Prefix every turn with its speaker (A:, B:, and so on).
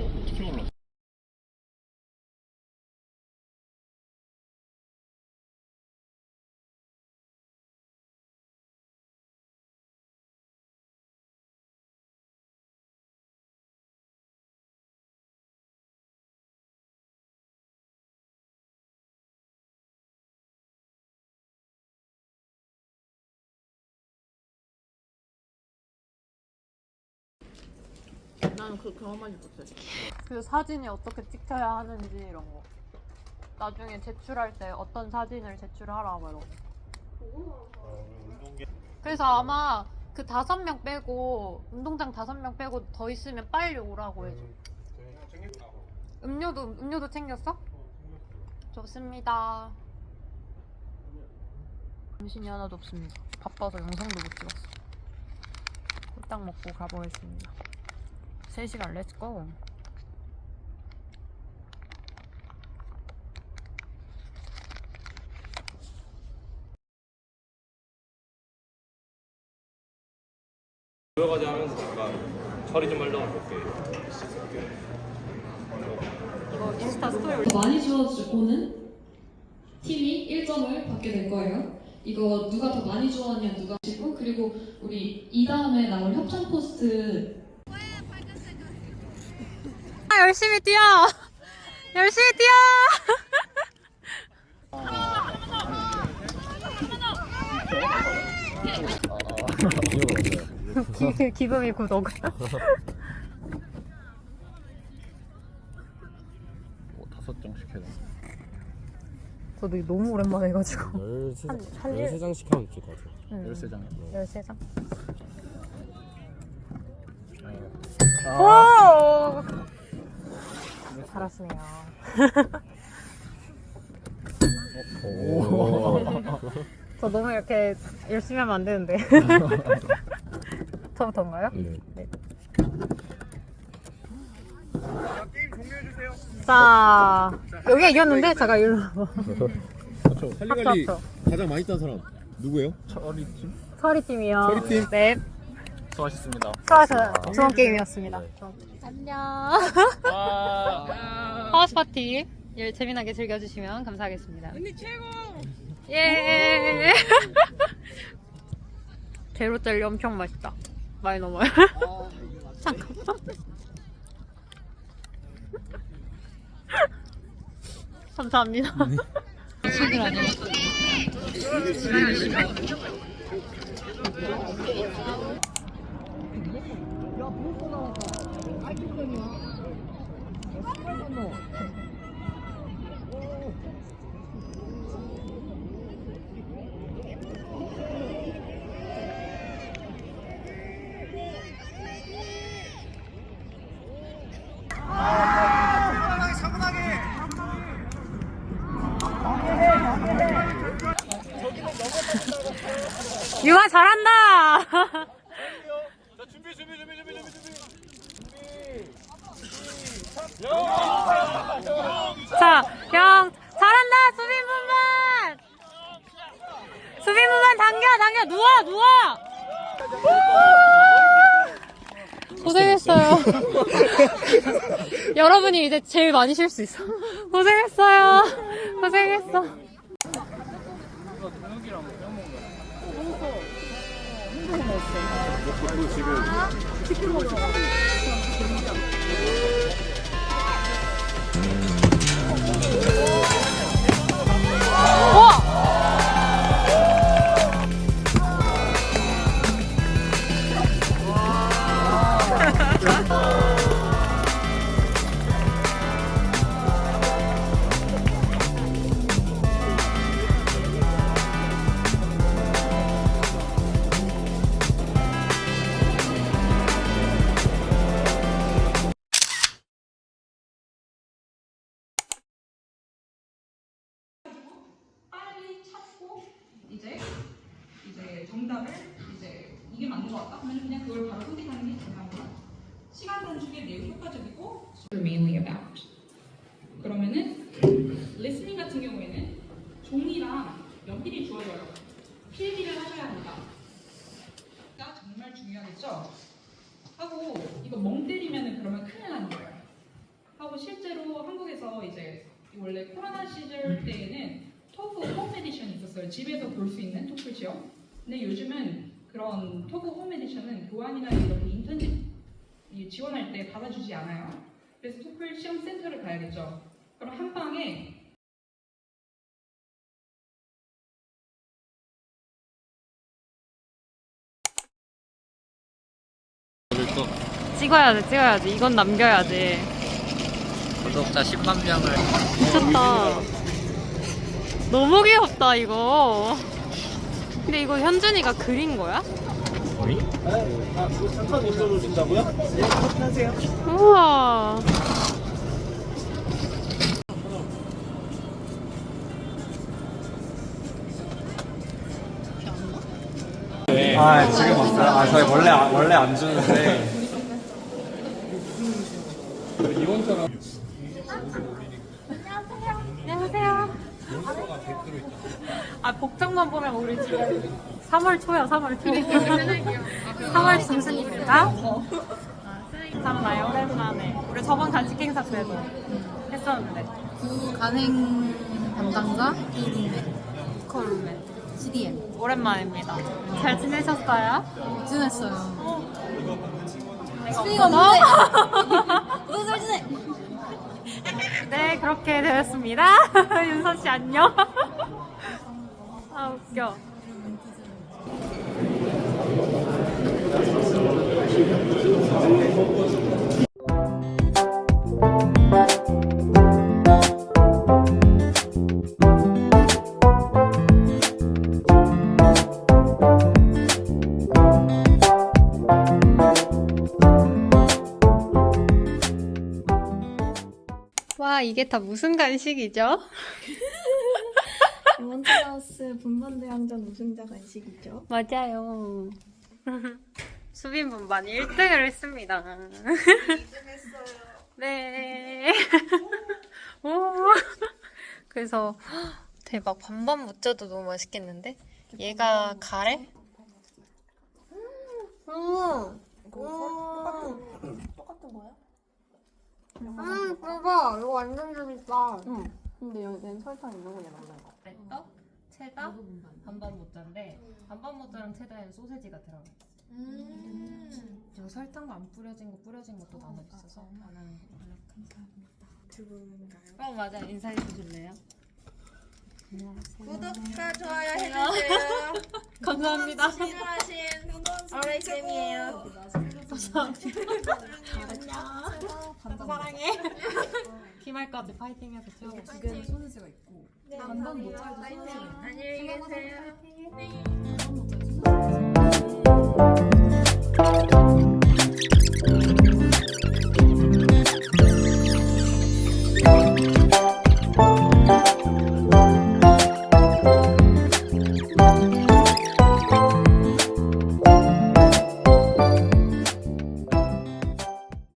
A: 어떻게 올라?
B: 나는 그 경험하지 못해.
C: 그 사진이 어떻게 찍혀야 하는지 이런 거. 나중에 제출할 때 어떤 사진을 제출하라 뭐 이런 거. 그래서 아마 그 다섯 명 빼고 운동장 다섯 명 빼고 더 있으면 빨리 오라고 해줘. 음료도 음료도 챙겼어? 좋습니다. 정신이 하나도 없습니다. 바빠서 영상도 못 찍었어. 홀딱 먹고 가보겠습니다. 3시간 렛츠고.
A: 여러 가지 하면서 잠깐 처리 좀 하려고 볼게.
C: 이거 인스타 스토리.
D: 더 많이 주어오는 팀이 1점을 받게 될 거예요. 이거 누가 더 많이 주었냐 누가 지고 그리고 우리 이 다음에 나올 협찬 포스트
C: 아, 열심히 뛰어! 열심히 뛰어! 기, 기금이 구독.
A: 뭐 다섯.
C: 저도 이거 너무 오랜만에 해가지고.
E: 열세
C: 한- 한 일-
E: 열세 장씩 하면 될것 같아요.
C: 응.
A: 13장.
C: 13장.
A: 아,
C: 오! 잘하시네요.
A: 오.
C: 저 너무 이렇게 열심히 하면 안 되는데. 저부터인가요?
E: 네.
C: 자, 여기가 이겼는데? 잠깐, 일로 와봐.
E: 할리갈리
C: 합쳐, 합쳐.
E: 가장 많이 딴 사람 누구예요?
A: 처리 팀?
C: 서리팀이요.
E: 서리팀?
C: 네.
A: 수고하셨습니다.
C: 수고하셨어요. 좋은 게임이었습니다.
E: 네.
C: 안녕.
A: 와.
C: 하우스 파티 예, 재미나게 즐겨주시면 감사하겠습니다. 언니 최고! 예! 제로 젤리 엄청 맛있다. 많이 넘어요. 잠깐만. 감사합니다. 친구 아니야? 유아 잘한다.
A: 준비 준비 준비 준비 준비 준비.
C: 자, 형 잘한다. 수빈 분만. 수빈 분만 당겨, 당겨. 누워, 누워. 고생했어요. 여러분이 이제 제일 많이 쉴 수 있어. 고생했어요. 고생했어.
F: 빨리 이게 맞는 것 같다 그러면 그냥 그걸 바로 선택하는 게 중요한 거야. 시간 단축에 매우 효과적이고 mainly about. 그러면은 listening 같은 경우에는 종이랑 연필이 주어져요. 필기를 하셔야 한다. 가 정말 중요하겠죠. 하고 이거 멍 때리면은 그러면 큰일 나는 거예요. 하고 실제로 한국에서 이제 원래 코로나 시절 때에는 토프 홈 에디션이 있었어요. 집에서 볼 수 있는 토플 시험. 근데 요즘은 그런 토프 홈 에디션은 교환이나 이렇게 인턴십 이 지원할 때 받아주지 않아요. 그래서 토플 시험 센터를 가야겠죠. 그럼 한 방에
C: 찍어야지, 찍어야지. 이건 남겨야지.
B: 구독자 10만 명을
C: 미쳤다. 너무 귀엽다, 이거. 근데 이거 현준이가 그린 거야? 우와.
G: 아 지금 왔어요? 아 저희 원래 안- 원래 안 주는데
C: 안녕하세요. 아 복장만 보면 우리 지금 3월 초야 3월 초. 3월 중순입니다. 잠깐만요 오랜만에. 우리 저번 간식 행사 때도 했었는데.
H: 구 간행 담당자 이rum메
C: 콜룸에
H: CDM
C: 오랜만입니다. 잘 지내셨어요?
H: 지냈어요.
C: 스피가
H: 너무 너무 잘 지내.
C: 네 그렇게 되었습니다. 윤서 씨 안녕. 아 웃겨. 이게 다 무슨 간식이죠?
I: 몬스타우스 분반대항전 우승자 간식이죠.
C: 맞아요. 수빈 분반 1등을 했습니다.
I: 2등 했어요.
C: 네. 오. 그래서 대박 반반 무쳐도 너무 맛있겠는데? 얘가 가래? 음.
I: 똑같은 똑같은 거야?
C: 음, 대박. 이거 완전 재밌다.
I: 근데 여기는 설탕 있는 거냐 없는 거?
J: 떡, 체다, 반반 모짜인데 반반 모짜랑 체다에는 소세지가 들어가 있어. 그리고 설탕도 안 뿌려진 거 뿌려진 것도 나눠 있어서 안 하는 거 원래 감사합니다.
I: 두 분인가요?
J: 어 맞아 인사해 주실래요?
I: 구독과 좋아요 해주세요.
C: 감사합니다.
I: 필요하신 어레이쌤이에요.
C: 사 사랑해. 김할까지 파이팅해서 채우고
J: 두 개는 소세지가 있고 네, 반반 모짜리도 소세지가
I: 안녕히 계세요. 있고. 반반 모짜리 소세지가 있고.